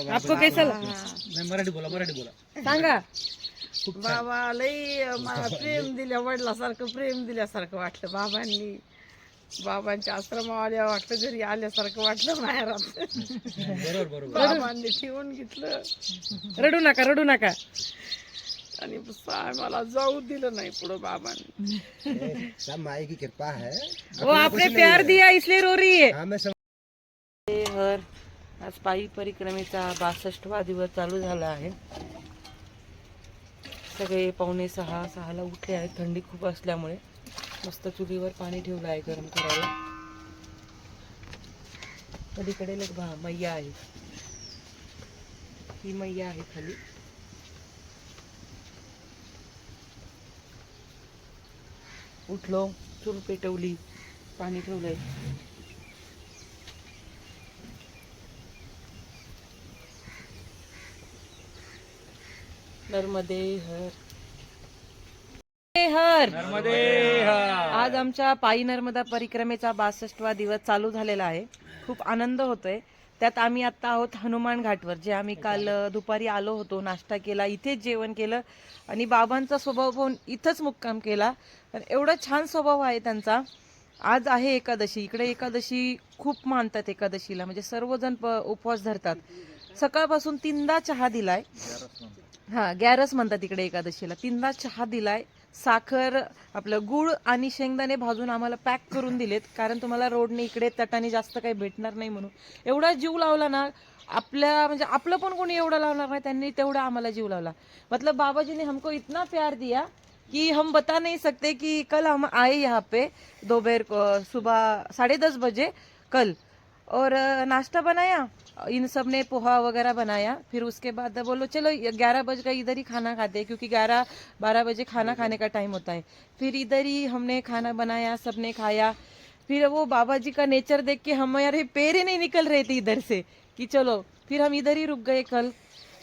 आपको कैसा लगा? नाही मराठी बोला मराठी बोला. सांगा. बाबा लई मला प्रेम दिल्या वडिलासारखं प्रेम दिल्यासारखं वाटलं बाबांनी. बाबांच्या आश्रमावाल्या वाटलं घरी आल्यासारखं वाटलं माहेरात. बरोबर बरोबर. बाबांनी ठेवून घेतलं. रडू नका रडू नका. आणि सा- मला जाऊ दिलं नाही पुढं बाबांनी. सब माई की कृपा है वो आपने प्यार दिया इसलिए रो रही है. हाँ मैं समझ हर आज पायी परिक्रमेचा बासष्टवा दिवस चालू झाला आहे. सगळे पावणे सहा सहाला उठले आहेत. थंडी खूप असल्यामुळे मस्त चुलीवर पाणी ठेवलं आहे गरम करायला. कधीकडे लग भा मैया आहे. ही मैया आहे खाली. उठलो चूल पेटवली पाणी ठेवलंय. नर्मदे हर। हर। आज आमच्या पायी नर्मदा परिक्रमेचा बासष्टवा दिवस चालू झालेला आहे. खूप आनंद होतोय. त्यात आम्ही आता आहोत हनुमान घाटवर जे आम्ही काल दुपारी आलो होतो नाश्ता केला इथेच जेवण केलं आणि बाबांचा स्वभाव पाहून इथंच मुक्काम केला. एवढा छान स्वभाव आहे त्यांचा. आज आहे एकादशी. इकडे एकादशी खूप मानतात एकादशीला. म्हणजे सर्वजण उपवास धरतात. सकाळपासून तीनदा चहा दिलाय. हा गॅरस म्हणतात इकडे एकादशीला. तीनदा चहा दिलाय साखर आपलं गुळ आणि शेंगदाणे भाजून आम्हाला पॅक करून दिलेत. कारण तुम्हाला रोडने इकडे तटाने जास्त काही भेटणार नाही म्हणून. एवढा जीव लावला ना आपल्या म्हणजे आपलं पण कोणी एवढं लावणार नाही त्यांनी तेवढा आम्हाला जीव लावला. मतलब बाबाजीने हमको इतना प्यार दिया कि हम बता नहीं सकते कि कल हम आए यहाँ पे दोपहर को सुबह साढ़े दस बजे कल. और नाश्ता बनाया? इन सबने पोहा वगैरह बनाया फिर उसके बाद बोलो चलो ग्यारह बज गए इधर ही खाना खाते हैं क्योंकि ग्यारह बारह बजे खाना खाने का टाइम होता है। फिर इधर ही हमने खाना बनाया सबने खाया। फिर वो बाबा जी का नेचर देख के हमारे पैर ही नहीं निकल रहे थे इधर से कि चलो फिर हम इधर ही रुक गए कल।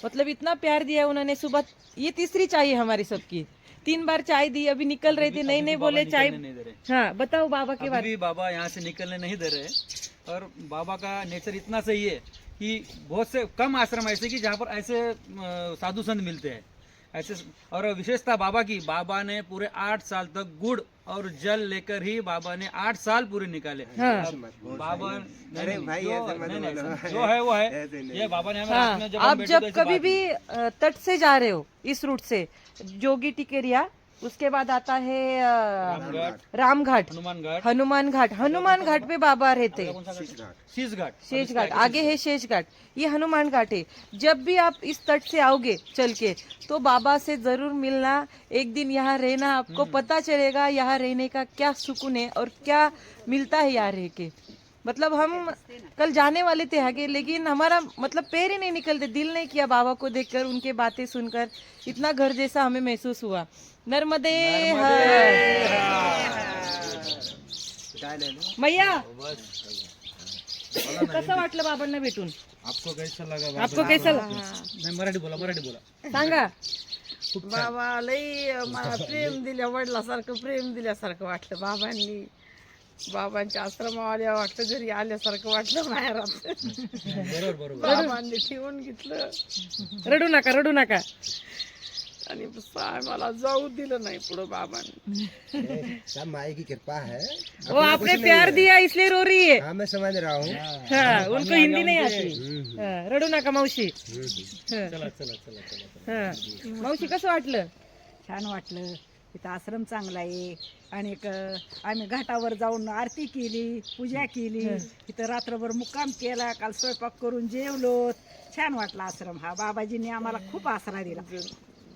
मतलब इतना प्यार दिया उन्होंने सुबह ये तीसरी चाय है हमारी सबकी। तीन बार चाय दी अभी निकल रहे थे नहीं नहीं बोले चाय हाँ बताओ बाबा के बारे भी बाबा यहाँ से निकलने नहीं दे रहे और बाबा का नेचर इतना सही है। कि बहुत से कम आश्रम ऐसे कि जहाँ पर ऐसे साधु संत मिलते हैं। ऐसे और विशेषता बाबा की बाबा ने पूरे आठ साल तक गुड़ और जल लेकर ही बाबा ने आठ साल पूरे निकाले। हाँ। बाबा अरे भाई, जो- ऐसे मत नहीं, नहीं, जो है वो है। ये बाबा ने हमें हाँ जब आप जब तो कभी भी तट से जा रहे हो इस रूट से जोगी टिकेरिया उसके बाद आता है रामघाट। रामघाट। हनुमान घाट हनुमान घाट हनुमान घाट पे बाबा रहते। हैं कौन घाट? शेष घाट आगे है शेष घाट ये हनुमान घाट है। जब भी आप इस तट से आओगे चल के तो बाबा से ज़रूर मिलना। एक दिन यहाँ रहना आपको पता चलेगा यहाँ रहने का क्या सुकून है और क्या मिलता है यहाँ रह के। मतलब हम कल जाने वाले थे आगे लेकिन हमारा मतलब पैर ही नहीं निकलते। दिल नहीं किया बाबा को देखकर उनके बातें सुनकर। इतना घर जैसा हमें महसूस हुआ। नर्मदे मैया कसं वाटलं बाबांना भेटून? आपको कैसा लगा आपको कैसा लगा? नाही मराठी बोला मराठी बोला. सांगा. बाबा लई मला प्रेम दिल्या वडिलासारखं प्रेम दिल्यासारखं वाटलं बाबांनी. बाबांच्या आश्रमावाल्या वाटलं घरी आल्यासारखं वाटलं माहेरात. बरोबर. बाबांनी ठेवून घेतलं. रडू नका रडू नका. आणि मला जाऊ दिलं नाही पुढं बाबांनी. सब माई की कृपा है वो आपने प्यार दिया इसलिए रो रही है हाँ मैं समझ रहा. हूँ. हाँ, उनको हिंदी नहीं आती हाँ, रडू नका मावशी. हाँ, चला चला चला चला हाँ. मावशी कसं वाटलं? छान वाटलं. इथं आश्रम चांगला आहे. आणि आम्ही घाटावर जाऊन आरती केली पूजा केली. इथं रात्रभर मुक्काम केला. काल स्वयंपाक करून जेवलो. छान वाटला आश्रम. हा बाबाजींनी आम्हाला खूप आसरा दिला.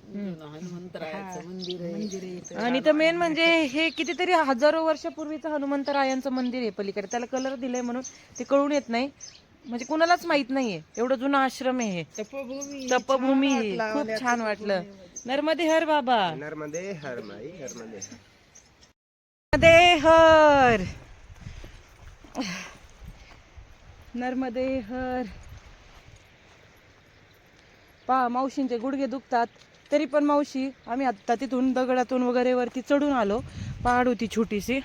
हनुमंतरायाचं मंदिर आहे. मंदिर आहे इथं. आणि तर मेन म्हणजे हे कितीतरी हजारो वर्षापूर्वीचं हनुमंतरायांचं मंदिर आहे पलीकडे. त्याला कलर दिलाय म्हणून ते कळून येत नाही. म्हणजे कुणालाच माहीत नाहीये. एवढं जुना आश्रम आहे हे. तपोभूमी. आहे. खूप छान वाटलं. नर्मदे हर बाबा. नर्मदे हर माई नर्मदे हर नर्मदे हर. नर्मदे हर. पहा मावशींचे गुडघे दुखतात. तरी पण मावशी आम्ही आत्ता तिथून दगडातून वगैरे वरती चढून आलो. पहाड होती छोटीशी.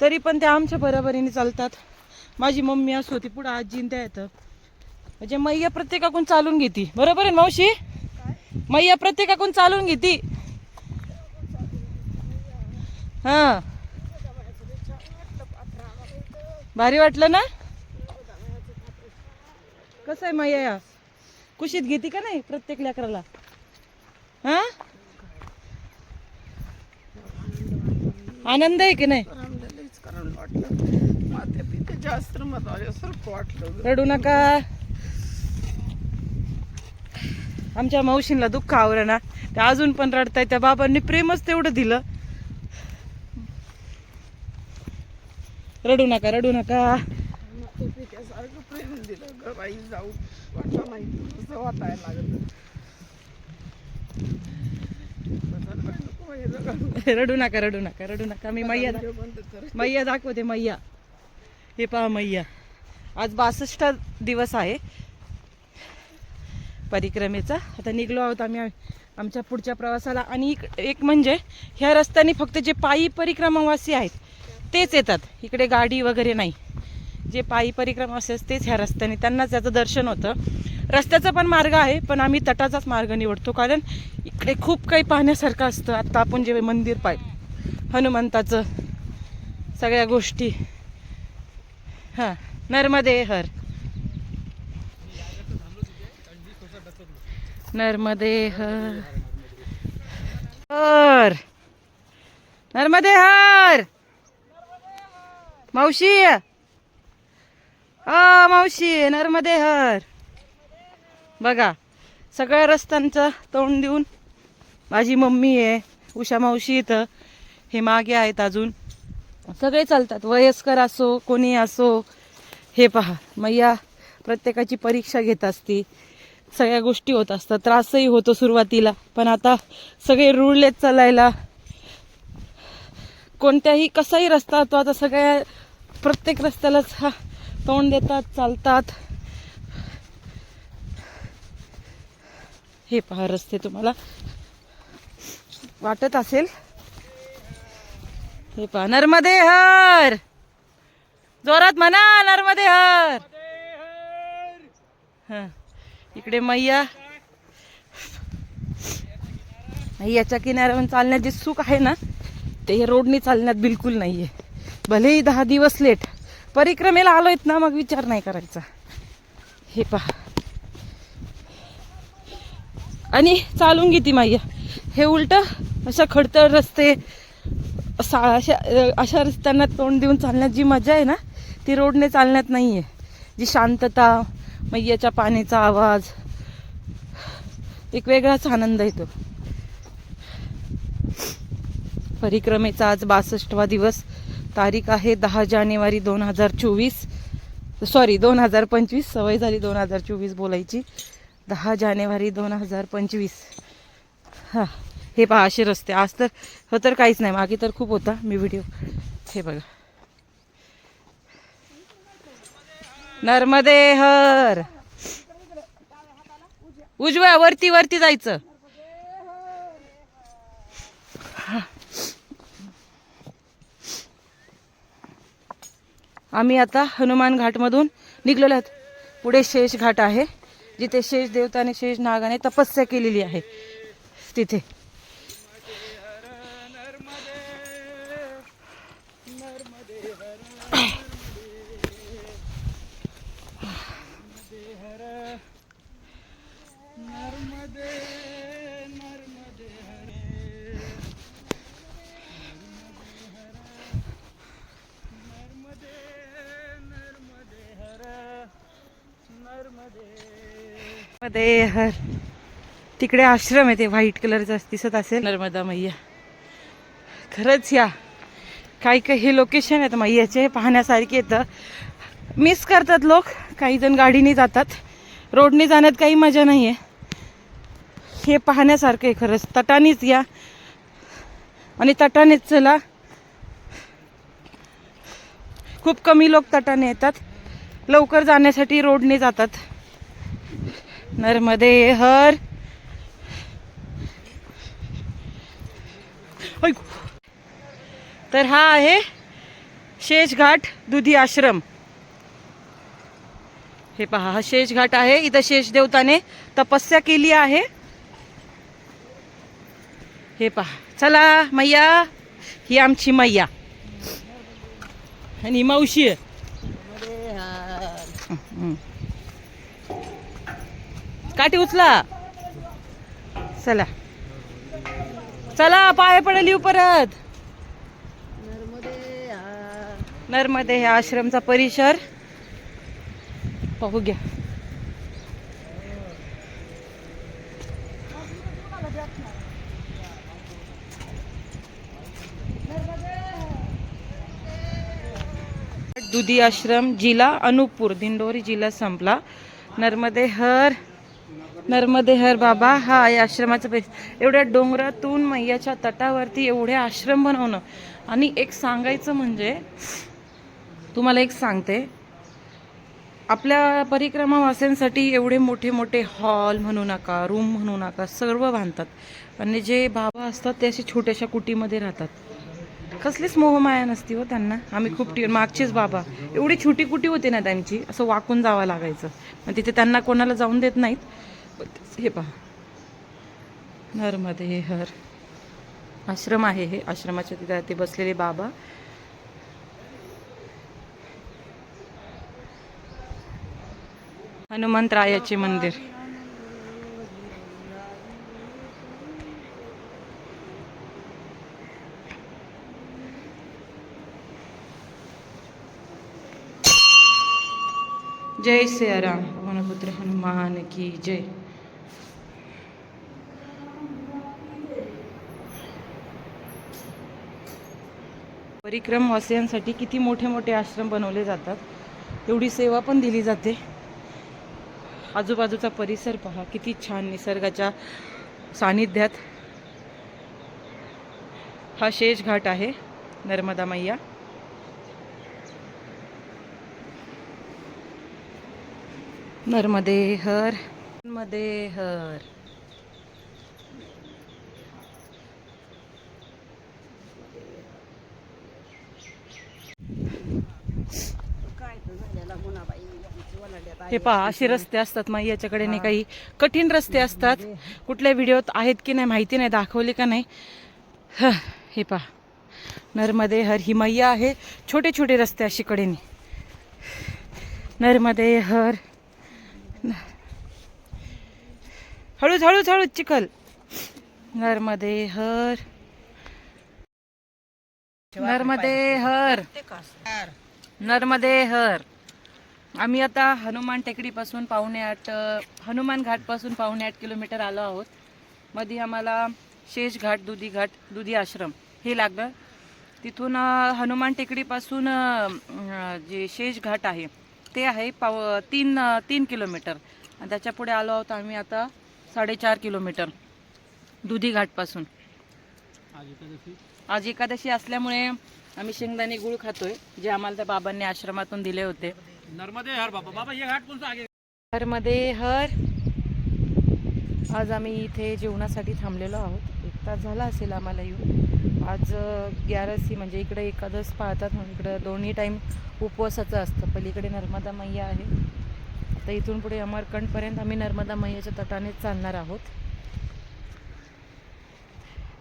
तरी पण त्या आमच्या बरोबरीने चालतात. माझी मम्मी असं होती पुढं आजीन त्या येतं म्हणजे मैया प्रत्येकाकडून चालून घेती. बरोबर आहे मावशी? मैया प्रत्येकाकडून चालून घेती. हा. भारी वाटलं ना? कसं आहे मैया कुशीत घेती का नाही प्रत्येक लेकराला? आनंद आहे की नाही? रडू नका. आमच्या मावशींना दुःख आवरण ना. त्या अजून पण रडताय त्या बाबांनी प्रेमच तेवढं दिलं. रडू नका रडू नका. प्रेम दिलं ग बाई जाऊ. वाटायला जगा. रडू नका रडू नका रडू नका. मी मैया मैया दाखवते मैया. हे पहा मैया. आज बासष्ट दिवस आहे परिक्रमेचा. आता निघलो आहोत आम्ही आमच्या पुढच्या प्रवासाला. आणि इक- एक म्हणजे ह्या रस्त्याने फक्त जे पायी परिक्रमावासी आहेत तेच येतात. इकडे गाडी वगैरे नाही. जे पायी परिक्रमा असेल तेच ह्या रस्त्याने. त्यांनाच याचं दर्शन होतं. रस्त्याचा पण मार्ग आहे पण आम्ही तटाचाच मार्ग निवडतो. कारण इकडे खूप काही पाहण्यासारखं असतं. आता आपण जे मंदिर पाय हनुमंताचं सगळ्या गोष्टी. हां नर्मदे हर. नर्मदे हर. हर. नर्मदे हर. मावशी! आ मावशी नर्मदे हर. बघा सगळ्या रस्त्यांचं तोंड देऊन माझी मम्मी आहे उषा मावशी इथं. हे मागे आहेत अजून. सगळे चालतात. वयस्कर असो कोणी असो हे पहा. मैया प्रत्येकाची परीक्षा घेत असती. सगळ्या गोष्टी होत असतात. त्रासही होतो सुरुवातीला. पण आता सगळे रुळलेत चालायला. कोणत्याही कसाही रस्ता होतो आता सगळ्या प्रत्येक रस्त्यालाच हा तोंड देतात चालतात. हे पहा रस्ते तुम्हाला वाटत असेल. हे पहा नर्मदे हर जोरात म्हणा नर्मदे हर हां इकडे मैया. मैयाच्या किनाऱ्यावर चालण्यात जे सुख आहे ना ते हे रोडनी चालण्यात बिलकुल नाहीये. भलेही दहा दिवस लेट. परिक्रमेला आलोयत ना मग विचार नाही करायचा. हे पहा. आणि चालून घेते मैया हे उलट अशा खडतर रस्ते असा अशा अशा रस्त्यांना तोंड देऊन चालण्यात जी मजा आहे ना ती रोडने चालण्यात नाही आहे जी शांतता मैयाच्या पाण्याचा आवाज एक वेगळाच आनंद येतो परिक्रमेचा आज बासष्टवा दिवस. तारीख आहे दहा जानेवारी दोन हजार चोवीस. सॉरी दोन हजार पंचवीस. सवय झाली दोन हजार चोवीस बोलायची. दहा जानेवारी दोन हजार पंचवीस. हां हे पहा असे रस्ते. आज तर हो तर काहीच नाही. मागे तर खूप होता मी व्हिडिओ हे बघा. नर्मदे हर. उजव्या वरती वरती जायचं. आम्ही आता हनुमान घाटमधून निघलेलो आहोत. पुढे शेष घाट आहे. जिथे शेष देवताने शेष नागाने तपस्या केलेली आहे. तिथे. हर तिकडे आश्रम आहे ते व्हाईट कलरचा दिसत असेल. नर्मदा मैया. खरंच या. काही काही हे लोकेशन आहेत मैयाचे पाहण्यासारखे येतं मिस करतात लोक. काही जण गाडीने जातात. रोडने जाण्यात काही मजा नाही आहे हे पाहण्यासारखं आहे खरंच. तटानीच या. आणि तटानेच चला. खूप कमी लोक तटाने येतात. लवकर जाण्यासाठी रोडने जातात. नर्मदे हर। तर हा आहे शेषघाट दुधी आश्रम। हे पहा हा शेषघाट आहे. इथं शेषदेवताने तपस्या केली आहे. हे पहा चला मैया ही आमची मैया. आणि मावशी आहे. काठी उचला. चला. चला पाय पडेल येऊ परत. नर्मदे हे आश्रमचा परिसर. पाहू घ्या. दुधी आश्रम जिल्हा अनुपपूर दिंडोरी जिल्हा संपला. नर्मदे हर नर्मदे हर बाबा हा आहे आश्रमाचा परिसर एवढ्या डोंगरातून मैयाच्या तटावरती एवढे आश्रम बनवणं. आणि एक सांगायचं म्हणजे तुम्हाला एक सांगते. आपल्या परिक्रमावास्यांसाठी एवढे मोठे मोठे हॉल म्हणू नका रूम म्हणू नका सर्व बांधतात. आणि जे बाबा असतात ते असे छोट्याशा कुटीमध्ये राहतात. कसलीच मोहमाया नसती हो त्यांना. आम्ही खूप टी मागचेच बाबा. एवढी छोटी कुटी होती ना त्यांची असं वाकून जावं लागायचं. मग तिथे त्यांना कोणाला जाऊन देत नाहीत. पण हे पहा. नर्मदे हर. आश्रम आहे हे आश्रमाच्या तिथे ते बसलेले बाबा. हनुमंतरायाचे मंदिर. जय सियाराम पवनपुत्र हनुमान की जय. परिक्रम वासियांसाठी किती मोठे मोठे आश्रम बनवले जातात एवढी सेवा पण दिली जाते. आजूबाजूचा परिसर पहा किती छान निसर्गाच्या सानिध्यात. हा शेष घाट आहे नर्मदा मैया. नर्मदे हर नर्मदे हर हे पहा असे रस्ते असतात मग याच्याकडे नाही काही कठीण रस्ते असतात. कुठल्या व्हिडिओत आहेत की नाही माहिती नाही दाखवले का नाही? ह, हे पहा. नर्मदे हर ही मैया आहे. छोटे छोटे रस्ते अशी कडेने. नर्मदे हर हळूच हळूच हळूच चिखल. नर्मदे हर नर्मदे हर नर्मदे हर आम्ही आता हनुमान टेकडीपासून पावणे आठ हनुमान घाटपासून पावणे आठ किलोमीटर आलो आहोत. मध्ये आम्हाला शेष घाट दुधी घाट दुधी आश्रम हे लागलं. तिथून हनुमान टेकडीपासून जे शेष घाट आहे ते आहे पाव तीन तीन किलोमीटर. आणि त्याच्या पुढे आलो आहोत आम्ही आता साडेचार किलोमीटर दुधी घाटपासून. आज एकादशी असल्यामुळे आम्ही शेंगदाणे गुळ खातोय जे आम्हाला त्या बाबांनी आश्रमातून दिले होते. नर्मदे हर बाबा बाबा ये घाट आगे हर. आज आम्ही इथे जेवणासाठी थांबलेलो आहोत. एक तास झाला असेल आम्हाला येऊन. आज ग्यारसी म्हणजे इकडे एकादस पाळतात म्हणून इकडं दोन्ही टाईम उपवासाचं असतं. पलीकडे नर्मदा मैया आहे. तर इथून पुढे अमरकंडपर्यंत आम्ही नर्मदा मैयाच्या तटानेच चालणार आहोत.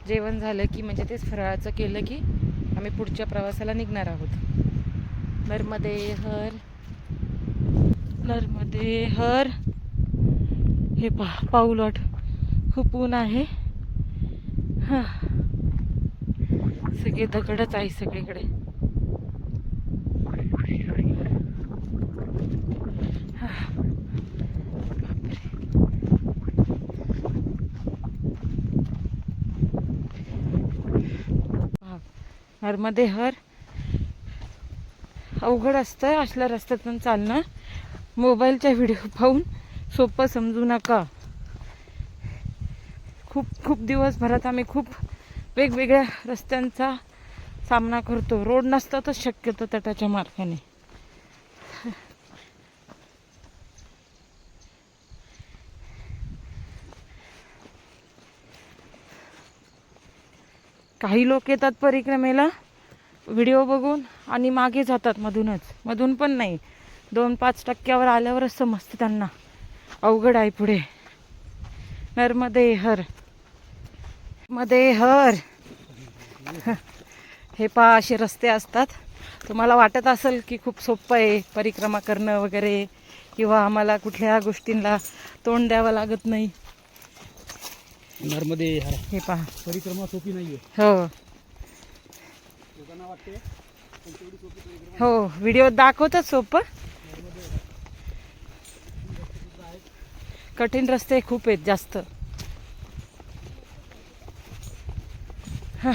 जेवण झालं की म्हणजे तेच फराळाचं केलं की आम्ही पुढच्या प्रवासाला निघणार आहोत. नर्मदे हर. नर्मदे हर हे पा पाऊलट खूप ऊन आहे. हां. सगळे दगडच आहे सगळीकडे. नर्मदे हर अवघड असतं असल्या रस्त्यातून चालणं. मोबाईलच्या व्हिडिओ पाहून सोपं समजू नका. खूप खूप दिवसभरात आम्ही खूप वेगवेगळ्या रस्त्यांचा सामना करतो. रोड नसतातच शक्यतो तटाच्या मार्गाने. काही लोक येतात परिक्रमेला व्हिडिओ बघून आणि मागे जातात मधूनच. मधून पण नाही. दोन पाच टक्क्यावर आल्यावरच समजते त्यांना अवघड आहे पुढे. नर्मदे हरमध्ये हर हे पहा असे रस्ते असतात. तुम्हाला वाटत असेल की खूप सोपं आहे परिक्रमा करणं वगैरे किंवा आम्हाला कुठल्या गोष्टींना तोंड द्यावं लागत नाही. नर्मदे हे पहा. परिक्रमा सोपी नाहीये. हो. हो व्हिडिओ दाखवतात सोपं. कठीण रस्ते खूप आहेत जास्त. हां.